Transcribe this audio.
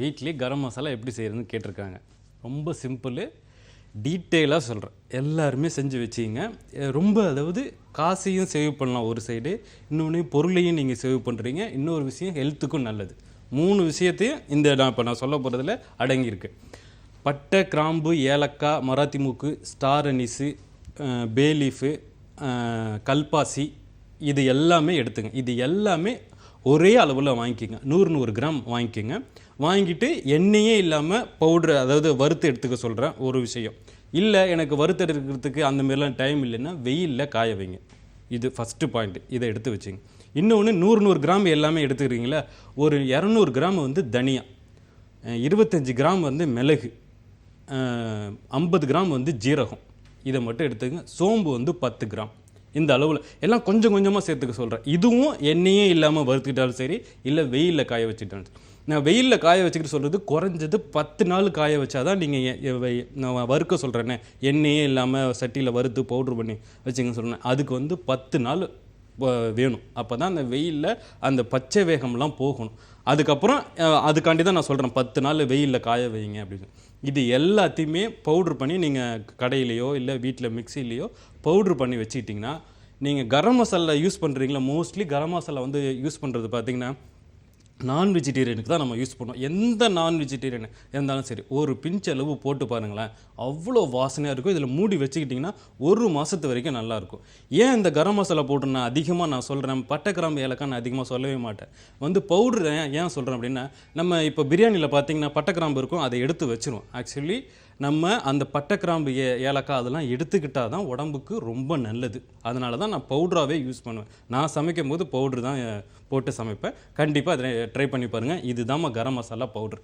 வீட்லேயே கரம் மசாலா எப்படி செய்கிறதுன்னு கேட்டிருக்காங்க. ரொம்ப சிம்பிள் டீட்டெயிலாக சொல்கிறேன் எல்லாருமே செஞ்சு வச்சிங்க ரொம்ப அதாவது காசையும் சேவ் பண்ணலாம் ஒரு சைடு இன்னொன்று பொருளையும் நீங்கள் சேவ் பண்ணுறீங்க இன்னொரு விஷயம் ஹெல்த்துக்கும் நல்லது. மூணு விஷயத்தையும் இந்த நான் இப்போ நான் சொல்ல போகிறதுல அடங்கியிருக்கு. பட்டை கிராம்பு ஏலக்காய் மராத்தி மூக்கு ஸ்டார் அனிஸு பேலீஃபு கல்பாசி இது எல்லாமே எடுத்துங்க. இது எல்லாமே ஒரே அளவில் வாங்கிக்கோங்க. நூறு நூறு கிராம் வாங்கிக்கோங்க. வாங்கிட்டு எண்ணெயே இல்லாமல் பவுட்ரு அதாவது வறுத்து எடுத்துக்க சொல்கிறேன் ஒரு விஷயம். இல்லை எனக்கு வறுத்து எடுக்கிறதுக்கு அந்த மாதிரிலாம் டைம் இல்லைன்னா வெயிலில் காய வைங்க. இது ஃபஸ்ட்டு பாயிண்ட் இதை எடுத்து வச்சுங்க. இன்னொன்று நூறு நூறு கிராம் எல்லாமே எடுத்துக்கிறீங்களா ஒரு இரநூறு கிராம் வந்து தனியா. இருபத்தஞ்சி இருபத்தஞ்சு கிராம் வந்து மிளகு. ஐம்பது கிராம் வந்து ஜீரகம். இதை மட்டும் எடுத்துக்கங்க சோம்பு வந்து பத்து கிராம். இந்த அளவில். எல்லாம் கொஞ்சம் கொஞ்சமாக சேர்த்துக்க சொல்கிறேன் இதுவும் எண்ணெயே இல்லாமல் வறுத்துக்கிட்டாலும் சரி இல்லை வெயிலில் காய வச்சுக்கிட்டாலும் சரி. நான் வெயிலில் காய வச்சுக்கிட்டு சொல்கிறது குறைஞ்சது பத்து நாள் காய வச்சாதான் நீங்கள் நான் வறுக்க சொல்கிறேனே எண்ணெயே இல்லாமல் சட்டியில் வறுத்து பவுட்ரு பண்ணி வச்சுங்க சொல்கிறேன் அதுக்கு வந்து பத்து நாள் வேணும். அப்போ தான் அந்த வெயிலில் அந்த பச்சை வேகம்லாம் போகணும். அதுக்கப்புறம் அதுக்காண்டி தான் நான் சொல்கிறேன் பத்து நாள் வெயிலில் காய வைங்க அப்படின்னு. இது எல்லாத்தையுமே பவுட்ரு பண்ணி நீங்கள் கடையிலையோ இல்லை வீட்டில் மிக்சிலேயோ பவுட்ரு பண்ணி வச்சுக்கிட்டிங்கன்னா நீங்கள் கரம் மசாலா யூஸ் பண்ணுறீங்களா மோஸ்ட்லி கரம் மசாலா வந்து யூஸ் பண்ணுறது பார்த்தீங்கன்னா நான் வெஜிடேரியனுக்கு தான் நம்ம யூஸ் பண்ணுவோம். எந்த நான் வெஜிடேரியன் இருந்தாலும் சரி ஒரு பிஞ்ச் அளவு போட்டு பாருங்களேன். அவ்வளோ வாசனையாக இருக்கும். இதில் மூடி வச்சுக்கிட்டிங்கன்னா ஒரு மாதத்து வரைக்கும் நல்லாயிருக்கும் ஏன் இந்த கரம் மசாலா போட்டு நான் அதிகமாக நான் சொல்கிறேன் பட்டை கிராம்பு ஏலக்காய் நான் அதிகமாக சொல்லவே மாட்டேன். வந்து பவுடர் ஏன் ஏன் சொல்கிறேன் அப்படின்னா நம்ம இப்போ பிரியாணியில் பார்த்தீங்கன்னா பட்டை கிராம்பு இருக்கும் அதை எடுத்து வச்சிருவோம். ஆக்சுவலி நம்ம அந்த பட்டை கிராம்பு ஏ ஏலக்காய் அதெல்லாம் எடுத்துக்கிட்டால் தான் உடம்புக்கு ரொம்ப நல்லது. அதனால தான் நான் பவுடராகவே யூஸ் பண்ணுவேன். நான் சமைக்கும் போது பவுட்ரு தான் போட்டு சமைப்பேன். கண்டிப்பாக அதை ட்ரை பண்ணி பாருங்கள் இதுதாம்மா கரம் மசாலா பவுட்ரு.